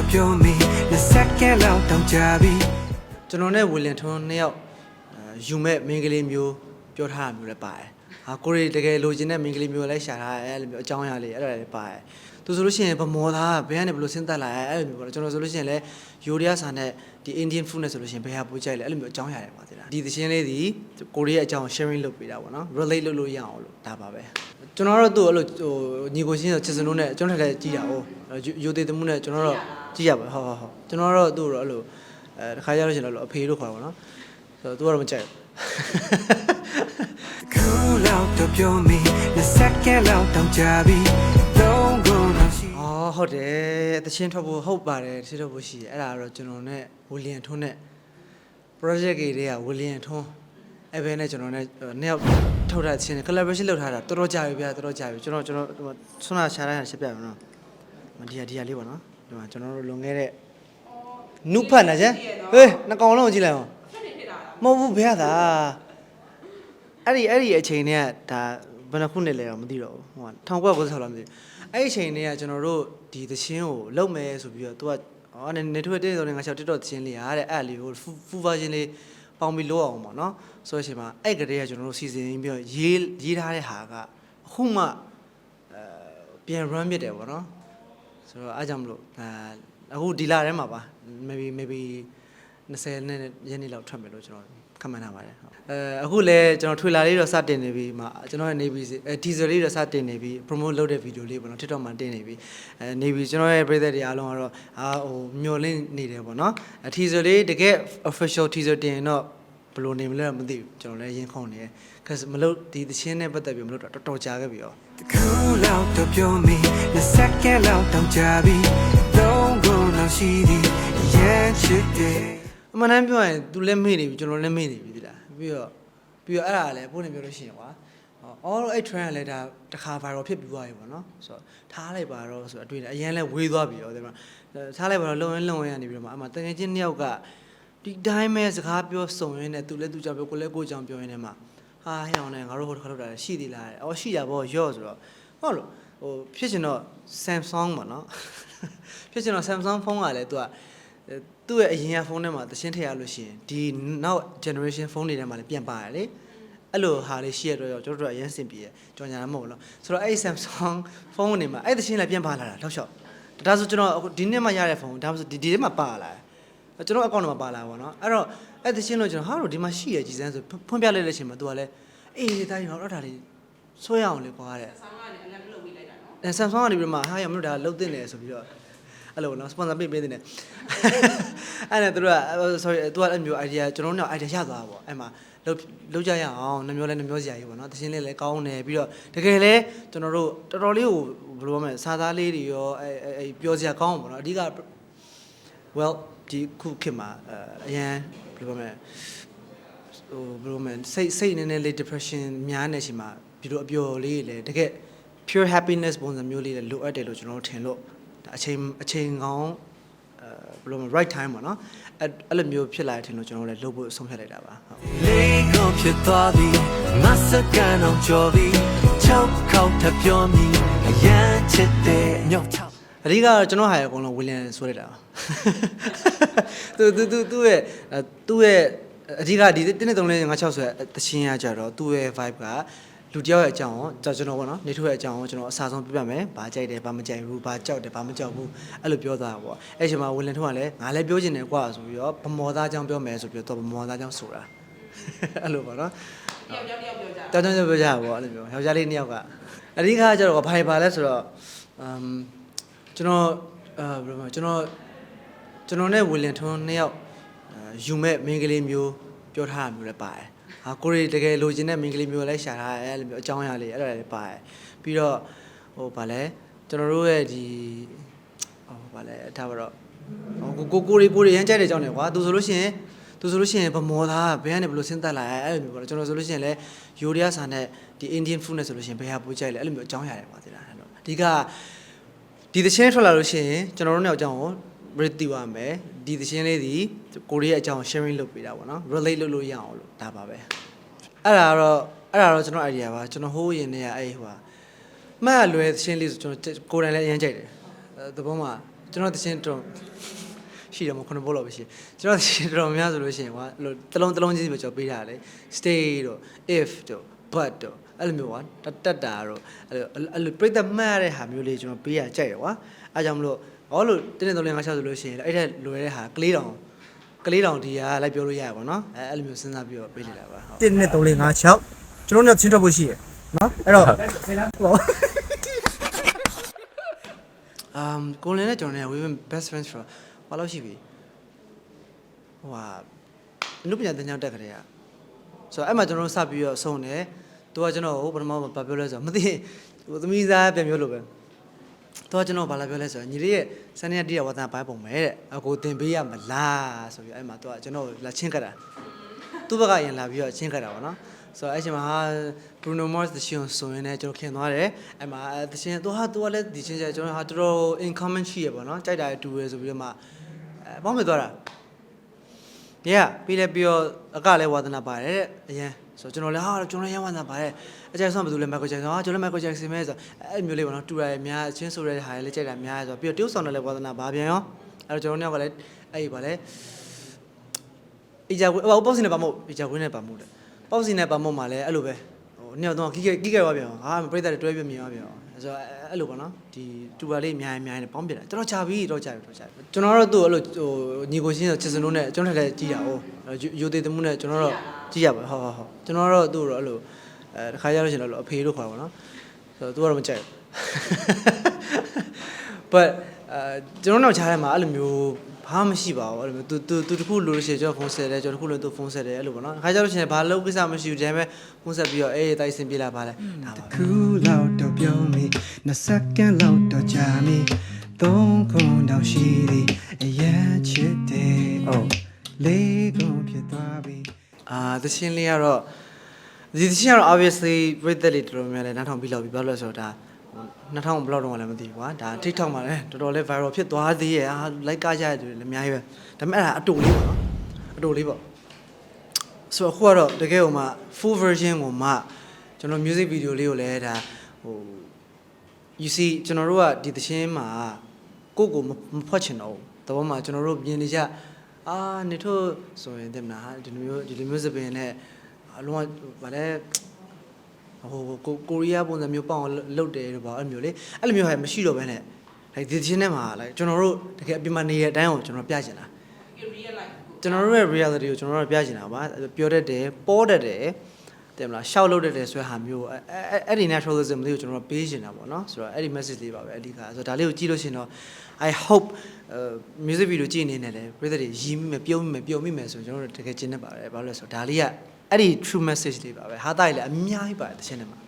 တော့ပြောမိလက်စက်ကဲလောက်တောင်ကြပြီကျွန်တော်နဲ့ဝီလင်ထွန်းနှစ်ယောက်အဲယူမဲ့မင်းကလေးမျိုးပြောထားတာမျိုးလည်းပါတယ်ဟာ ကိုရီတကယ်လိုချင်တဲ့မင်းကလေးမျိုးလည်းရှာထားတယ်အဲ့လိုမျိုးအကြောင်းအရာလေးအဲ့ဒါလည်းပါတယ်သူဆိုလို့ရှိရင်ဗမောသားဘယ်ကနေဘယ်လိုစဉ်းသက်လာရဲအဲ့လိုမျိုးပေါ့နော်ကျွန်တော်ဆိုလို့ရှိရင်လည်းယူရီးယားဆန်နဲ့ဒီ Indian food နဲ့ဆိုလို့ရှိရင်ဘယ်ဟာပိုကြိုက်လဲအဲ့လိုမျိုးအကြောင်းအရာတွေပါသေးလားဒီသချင်းလေးဒီကိုရီးယားအကြောင်း sharing လုပ်ပေးတာပေါ့နော် relate လုပ်လို့ရအောင်လို့ဒါပါပဲကျွန်တော်တို့သူ့အဲ့လိုဟိုညီကိုချင်းဆိုချစ်စနိုးနဲ့ကျွန်တော်လည်းကြည့်တာ哦ယူသေးတမှုနဲ့ကျွန်တော်တို့ကြည့်ရပါဟုတ်ဟုတ်ဟုတ်ကျွန်တော်တို့သူ့တော့အဲ့လိုအဲတခါကြလို့ရှိရင်တော့အဖေလို့ခေါ်တာပေါ့နော်ဆိုတော့သူကတော့မကြိုက်ဘူးခု လောက်တော့ပြောမိလက်စက်ကဲလောက်တောင်ကြပြီလုံးကုန်တော့ရှိอ๋อဟုတ်တယ်တချင်းထွက်ဖို့ဟုတ်ပါတယ်တချင်းထွက်ဖို့ရှိတယ်အဲ့ဒါကတော့ကျွန်တော်နဲ့ဝီလီယံထွန်းနဲ့ project ကြီးတွေကဝီလီယံထွန်းအဲ့ဘဲနဲ့ကျွန်တော်နဲ့နှစ်ယောက်ထုတ်တာချင်း collaboration လုပ်ထားတာတော်တော်ကြာပြီဗျာတော်တော်ကြာပြီကျွန်တော်ကျွန်တော်ဟိုဆွမ်းနာရှာတိုင်းရှင်းပြမယ်နော်မဒီဟာဒီဟာလေးပေါ့နော်ဒီမှာကျွန်တော်တို့လွန်ခဲ့တဲ့နုဖတ်နာကျဟေးနှစ်ကောင်လုံးကြည့်လိုက်အောင်မဟုတ်ဘူးဘယ်ဟာသာ အဲ့ဒီအဲ့ဒီအချိန်တည်းကဒါဘယ်နှခုနှစ်လဲတော့မသိတော့ဘူးဟို1996လောက်မသိဘူးအဲ့ဒီအချိန်တည်းကကျွန်တော်တို့ဒီသချင်းကိုလုပ်မယ်ဆိုပြီးတော့သူကအော်နေနေထွေးတဲ့ဆိုနေငါချောက်တက်တော့သချင်းလေးဟာတဲ့အဲ့လေးကိုဖူဗာဂျင်လေးပေါင်းပြီးလို့အောင်ပေါ့နော်ဆိုတော့အချိန်မှာအဲ့ကလေးကကျွန်တော်တို့စီစဉ်ပြီးတော့ရေးရေးထားတဲ့ဟာကအခုမှအဲပြန် run ဖြစ်တယ်ပေါ့နော်ဆိုတော့အားကြောင့်မလို့အဲအခုဒီလထဲမှာပါ maybe maybe 20နဲ့ရက်နေ့လောက်ထွက်မယ်လို့ကျွန်တော် ခန့်မှန်းထားပါတယ်ဟုတ်အဲအခုလည်းကျွန်တော်ထွေလာလေးတော့စတင်နေပြီမှာကျွန်တော်ရဲ့နေပြီအဲ teaser လေးတော့စတင်နေပြီ promote လုပ်တဲ့ video လေးပေါ့နော် TikTok မှာတင်နေပြီအဲနေပြီကျွန်တော်ရဲ့ပရိသတ်တွေအားလုံးကတော့အာဟိုမျော်လင့်နေတယ်ပေါ့နော်အဲ teaser လေးတကယ် official teaser တင်ရင်တော့ဘယ်လိုနေမလဲတော့မသိဘူးကျွန်တော်လည်းရင်ခုန်နေတယ် cause မလို့ဒီသချင်းနဲ့ပတ်သက်ပြီးမလို့တော့တော်တော်ကြာခဲ့ပြီရောခုလောက်တော့ပြောမိလက်စက်ကဲလောက်တောင်ကြပြီလုံးကုန်တော့ရှိသည်ရဲ့ချစ်တယ် အမှန်တမ်းပြောရင် तू လည်းမေ့နေပြီကျွန်တော်လည်းမေ့နေပြီဒီလားပြီးတော့ပြီးတော့အဲ့ဒါလည်းပို့နေပြောလို့ရှိရင်ကွာအော်အဲ့ trend ကလည်းဒါတခါ viral ဖြစ်ပြီးသွားပြီပေါ့နော်ဆိုတော့ထားလိုက်ပါတော့ဆိုတော့တွေ့တယ်အရင်လည်းဝေးသွားပြီရောဒီမှာထားလိုက်ပါတော့လုံရင်းလုံရင်းကနေပြီးတော့မှအမှတကယ်ချင်းနှစ်ယောက်ကဒီတိုင်းပဲစကားပြောစုံရင်းနဲ့သူလည်းသူကြောင့်ပြောကိုလည်းကိုကြောင့်ပြောရင်းနဲ့မှဟာဟဲ့အောင်လည်းငါတို့ဟိုတစ်ခါလောက်တာရှိသေးလားအော်ရှိတာပေါ့ရော့ဆိုတော့ဟုတ်လို့ဟိုဖြစ်ချင်တော့ Samsung ပေါ့နော်ဖြစ်ချင်တော့ Samsung ဖုန်းကလည်းသူက သူ့ရဲ့အရင်ကဖုန်းထဲမှာသရှင်းထည့်ရလို့ရှိရင်ဒီနောက် generation ဖုန်းတွေထဲမှာလည်းပြန်ပါတယ်လေအဲ့လိုဟာလေးရှိရတော့ကျွန်တော်တို့အရင်စင်ပြေကြောင်ညာမဟုတ်ဘူးလို့ဆိုတော့အဲ့ဒီ Samsung ဖုန်းတွေမှာအဲ့သရှင်းလည်းပြန်ပါလာတာတော့ရှော့ဒါဆိုကျွန်တော်အခုဒီနေ့မှရတဲ့ဖုန်းဒါဆိုဒီဒီထဲမှာပါလာတယ်ကျွန်တော်အကောင့်ထဲမှာပါလာပါတော့အဲ့တော့အဲ့သရှင်းလို့ကျွန်တော်ဟာလို့ဒီမှာရှိရကြည်စမ်းဆိုဖွင့်ပြလိုက်တဲ့အချိန်မှာ तू ကလည်းအေးတိုင်းတော့တော့ဒါလေးဆွဲရအောင်လေကွာတဲ့ဆောင်းကနေအလံလုပ်ပြီးလိုက်တာနော်အဲ Samsung ကနေပြီးတော့မှဟာရမလို့ဒါလုတ်တင်တယ်ဆိုပြီးတော့ အဲ့လိုနော် sponsor ပေးပေးတင်တယ်အဲ့ဒါသူတို့က sorry သူကအဲ့မျိုး idea ကျွန်တော်တို့က idea ရသွားတာပေါ့အဲ့မှာလုတ်လုတ်ကြရအောင်နှမျိုးလဲနှမျိုးစရာကြီးပေါ့နော်တခြင်းလေးလည်းကောင်းတယ်ပြီးတော့တကယ်လဲကျွန်တော်တို့တော်တော်လေးကိုဘယ်လိုမှစားသားလေးတွေရောအဲအဲပြောစရာကောင်းအောင်ပေါ့နော်အဓိက well ဒီခုခေတ်မှာအရန်ဘယ်လိုမှဟိုဘယ်လိုမှစိတ်စိတ်နည်းနည်းလေး depression များနေချိန်မှာဒီလိုအပျော်လေးတွေလည်းတကယ် pure happiness ပုံစံမျိုးလေးလည်းလိုအပ်တယ်လို့ကျွန်တော်တို့ထင်လို့ ဒါအချိန်အချိန်ကောင်းအဲဘယ်လိုမှ right time ပေါ့နော်အဲ့အဲ့လိုမျိုးဖြစ်လာတဲ့ထင်လို့ကျွန်တော်တို့လည်းလုပ်ဖို့ဆုံးဖြတ်လိုက်တာပါဟုတ်လေးကုန်ဖြစ်သွားပြီမစကန်အောင်ကြော်ပြီချောက်ခေါက်ထပ်ပြောမိအရန်ချစ်တယ်ညောက်ချောက်အဓိကတော့ကျွန်တော်ဟာရအကုန်လုံးဝီလျံဆိုလိုက်တာပါသူသူသူသူ့ရဲ့အဲသူ့ရဲ့အဓိကဒီတင်းနေ3 4 5 6ဆိုတဲ့တခြင်းရကြတော့သူ့ရဲ့ vibe က လူတယောက်ရဲ့အကြောင်းကိုကျွန်တော်ပေါ့နော်နေထုတ်ရဲ့အကြောင်းကိုကျွန်တော်အစားဆုံးပြပြမယ်။ဘာကြိုက်တယ်ဘာမကြိုက်ဘူးဘာကြောက်တယ်ဘာမကြောက်ဘူးအဲ့လိုပြောသွားတာပေါ့။အဲ့ချိန်မှာဝီလန်ထုတ်ကလည်းငါလည်းပြောချင်တယ်ကွာဆိုပြီးတော့ဗမောသားအကြောင်းပြောမယ်ဆိုပြီးတော့ဗမောသားအကြောင်းဆိုတာအဲ့လိုပေါ့နော်။တယောက်ယောက်တယောက်ပြောကြတောင်းတောင်းပြောကြတာပေါ့အဲ့လိုမျိုးယောက်ျားလေးနှစ်ယောက်ကအဓိကကျတော့ဘာဘာလဲဆိုတော့အမ်ကျွန်တော်အဲဘယ်လိုမလဲကျွန်တော်ကျွန်တော်နဲ့ဝီလင်ထွန်းနှစ်ယောက်အဲယူမဲ့မင်းကလေးမျိုးပြောထားတာမျိုးလည်းပါတယ် ဟာကိုရီတကယ်လိုချင်တဲ့မင်းကလေးမျိုးလည်းရှာထားတယ်အဲ့လိုမျိုးအကြောင်းအရာလေးအဲ့ဒါလည်းပါတယ်ပြီးတော့ဟိုဗာလဲကျွန်တော်တို့ရဲ့ဒီဟိုဗာလဲဒါပါတော့ဟိုကိုကိုရီကိုရီရမ်းကြိုက်တဲ့အကြောင်းတွေကွာသူဆိုလို့ရှိရင်သူဆိုလို့ရှိရင်ဗမောသားဘယ်ကနေဘယ်လိုစဉ်းသက်လာရဲအဲ့လိုမျိုးပေါ့နော်ကျွန်တော်ဆိုလို့ရှိရင်လည်းယူရီးယားဆန်နဲ့ဒီ Indian food နဲ့ဆိုလို့ရှိရင်ဘယ်ဟာပိုကြိုက်လဲအဲ့လိုမျိုးအကြောင်းရတယ်ပါသေးလားအဲ့လိုအဓိကဒီသချင်းထွက်လာလို့ရှိရင်ကျွန်တော်တို့နဲ့အကြောင်းကို rate တီးပါမယ်ဒီသချင်းလေးဒီကိုရီးယားအကြောင်း sharing လုပ်ပေးတာပေါ့နော် relate လုပ်လို့ရအောင်လို့ဒါပါပဲအဲ့ဒါတော့အဲ့ဒါတော့ကျွန်တော် idea ပါကျွန်တော်ဟိုးရင်နဲ့အဲ့ဟိုဟာမှတ်လွယ်သချင်းလေးဆိုကျွန်တော်ကိုယ်တိုင်လည်းအရင်ကြိုက်တယ်အဲသဘောမှာကျွန်တော်တချင်းတော်ရှိတယ်မခုနဘောလောက်ပဲရှိကျွန်တော်တချင်းတော်များဆိုလို့ရှိရင်ကွာအဲ့လိုတလုံးတလုံးချင်းစီပဲကျွန်တော်ပေးထားတယ် stay တို့ if တို့ but တို့အဲ့လိုမျိုးကွာတတ်တက်တာတို့အဲ့လိုအဲ့လိုပြိတ္တမှတ်ရတဲ့ဟာမျိုးလေးကျွန်တော်ပေးရကြိုက်ရကွာအဲကြောင့်မလို့ ဘာလို့တင်းတင်းတော်လေးငါချဆိုလို့ရှိရင်အဲ့ထက်လွယ်တဲ့ဟာကလေးတောင်ကလေးတောင်ဒီဟာလိုက်ပြောလို့ရရပါတော့အဲအဲ့လိုမျိုးစဉ်းစားပြီးတော့ပေးလိုက်တာပါဟုတ်1နဲ့3 4 5 6ကျွန်တော်တို့ချင်းထွက်ဖို့ရှိရယ်နော်အဲ့တော့ဟော um ကိုလင်းနဲ့ကျွန်တော်နဲ့ we been best friends for ဘာလို့ရှိပြီဟိုဟာအနုပညာသင်ကြားတက်ကြတဲ့อ่ะဆိုတော့အဲ့မှာကျွန်တော်တို့စပြီးတော့ဆုံးတယ်သူကကျွန်တော်ကိုပထမဘာပြောလဲဆိုတော့မသိဟိုသမီးသားပြန်ပြောလို့ပဲ သူကကျွန်တော်ဘာလာပြောလဲဆိုတော့ညီလေးရဲ့စနေရက်တည်းဝါသနာပိုင်းပုံမယ်တဲ့အကိုသင်ပေးရမလားဆိုပြီးအဲ့မှာသူကကျွန်တော်ကိုလာချင်းကတ်တာသူ့ဘက်ကရင်လာပြီးတော့ချင်းကတ်တာပေါ့နော်ဆိုတော့အဲ့ချိန်မှာဟာ Bruno Mars တရှင်ဆိုရင်လည်းကျွန်တော်ခင်သွားတယ်အဲ့မှာတရှင်သူဟာသူကလည်းဒီချင်းကျကျွန်တော်ဟာတော်တော် in common ရှိရပေါ့နော်ကြိုက်တာတူရယ်ဆိုပြီးတော့မှအဲပေါင်းပြသွားတာ yeah ပြီးလဲပြီးတော့အကလည်းဝါသနာပါတယ်တဲ့အရင်ဆိုတော့ကျွန်တော်လည်းဟာကျွန်တော်လည်းရဝါသနာပါတယ်အကျဉ်းဆုံးဘယ်သူလဲ Michael Jackson ဟာကျွန်တော်လည်း Michael Jackson ပဲဆိုတော့အဲ့မျိုးလေးပေါ့နော်တူရယ်များအချင်းဆိုတဲ့ဟာလည်းကြိုက်တာများဆိုတော့ပြီးတော့တရုတ်ဆောင်တယ်လည်းဝါသနာပါပြန်ရောအဲ့တော့ကျွန်တော်တို့ကလည်းအဲ့ဒီပါလေအကြကွေးဟိုပေါ့စင်နဲ့ပါမို့အကြကွေးနဲ့ပါမို့တယ်ပေါ့စင်နဲ့ပါမို့မှာလည်းအဲ့လိုပဲဟိုနှစ်ယောက်တော့ကြီးကြီးကြီးကြွားပြန်အောင်ဟာပြိတ္တတွေတွဲပြမြင်သွားပြန်အောင် ဆိုတော့အဲ့လိုပေါ့နော်ဒီတူပါလေးအများကြီးအများကြီးပေါင်းပြတာတော်တော်ချပြီတော့ချပြီတော့ချပြီကျွန်တော်တို့သူ့အဲ့လိုဟိုညီကိုချင်းဆိုချစ်စနိုးနဲ့ကျွန်တော်လည်းကြီးတာ哦ယူသေးတဲ့မှုနဲ့ကျွန်တော်တို့ကြီးရပါဟုတ်ဟုတ်ဟုတ်ကျွန်တော်တို့သူ့တော့အဲ့လိုအဲတစ်ခါရလို့ရှိရင်တော့အဖေလို့ခေါ်တာပေါ့နော်ဆိုတော့သူကတော့မကြိုက်ဘူး but အဲကျွန်တော်တို့ချားထဲမှာအဲ့လိုမျိုးဘာမှမရှိပါဘူးအဲ့လိုမျိုး तू तू तू တခုလိုလို့ရှိရင်ကျွန်တော်ဖုန်းဆက်တယ်ကျွန်တော်တခုလို့ तू ဖုန်းဆက်တယ်အဲ့လိုပေါ့နော်အခါကျလို့ရှိရင်ဘာလို့ကိစ္စမရှိဘူးဒါပေမဲ့ဖုန်းဆက်ပြီးတော့အေးတိုက်စင်ပြေးလာပါလဲဒါပါပဲ ခုလောက်တော့ပြောမိ နှစ်စက္ကန့်လောက်တော့ကြာမိသုံးခုတော့ရှိသည်အရင်ချစ်တယ်အော်လေးခုဖြစ်သွားပြီအာသရှင်လေးကတော့ဒီသရှင်ကတော့ obviously ပြည့်သက်လေးတော်တော်များများလဲနားထောင်ပြီးလောက်ပြီးဘာလို့လဲဆိုတော့ဒါ2000ဘလောက်တော့လည်းမသိဘူးကွာဒါ TikTok မှာလည်းတော်တော်လေး viral ဖြစ်သွားသေးရဲ့အာ like ကကြရတဲ့လူတွေလည်းအများကြီးပဲဒါပေမဲ့အဲ့ဒါအတူလေးပေါ့နော်အတူလေးပေါ့ဆိုတော့အခုကတော့တကယ်ဟိုမှာ full version ကိုမှကျွန်တော် music video လေးကိုလည်းဒါဟို you see ကျွန်တော်တို့ကဒီသချင်းမှာကိုယ့်ကိုမမဖွက်ချင်တော့ဘူးတဘောမှာကျွန်တော်တို့မြင်နေကြအာနေထို့ဆိုရင်တဲ့မလားဒီလိုမျိုးဒီလိုမျိုးစပင်နဲ့အလုံးကဗာလဲဟိုကိုကိုရီးယားပုံစံမျိုးပေါအောင်လုပ်တယ်တော့ဗာအဲ့လိုမျိုးလေအဲ့လိုမျိုးဟာမရှိတော့ဘဲနဲ့ like ဒီသချင်းထဲမှာ like ကျွန်တော်တို့တကယ်အပြင်မှာနေတဲ့အတိုင်းကိုကျွန်တော်ပြချင်တာဒီ real life ကိုကျွန်တော်တို့ရဲ့ reality ကိုကျွန်တော်တို့ပြချင်တာပါပြောတတ်တယ်ပေါ်တတ်တယ် တယ်မလားရှောက်လုပ်တတ်တယ်ဆိုတဲ့ဟာမျိုးအဲ့အဲ့အဲ့ဒီ naturalism လေးကိုကျွန်တော်တို့ပေးချင်တာပေါ့နော်ဆိုတော့အဲ့ဒီ message လေးပါပဲအဓိကဆိုတော့ဒါလေးကိုကြည့်လို့ရှိရင်တော့ I hope uh music video ကြည့်နေတယ်လေပြည်သက်တွေရီးမိမယ်ပြုံးမိမယ်ပြုံးမိမယ်ဆိုရင်ကျွန်တော်တို့တကယ်ကျင်းနေပါတယ်ဘာလို့လဲဆိုတော့ဒါလေးကအဲ့ဒီ true message လေးပါပဲဟာတာကြီးလည်းအများကြီးပါတယ်တစ်ချက်နဲ့မှာ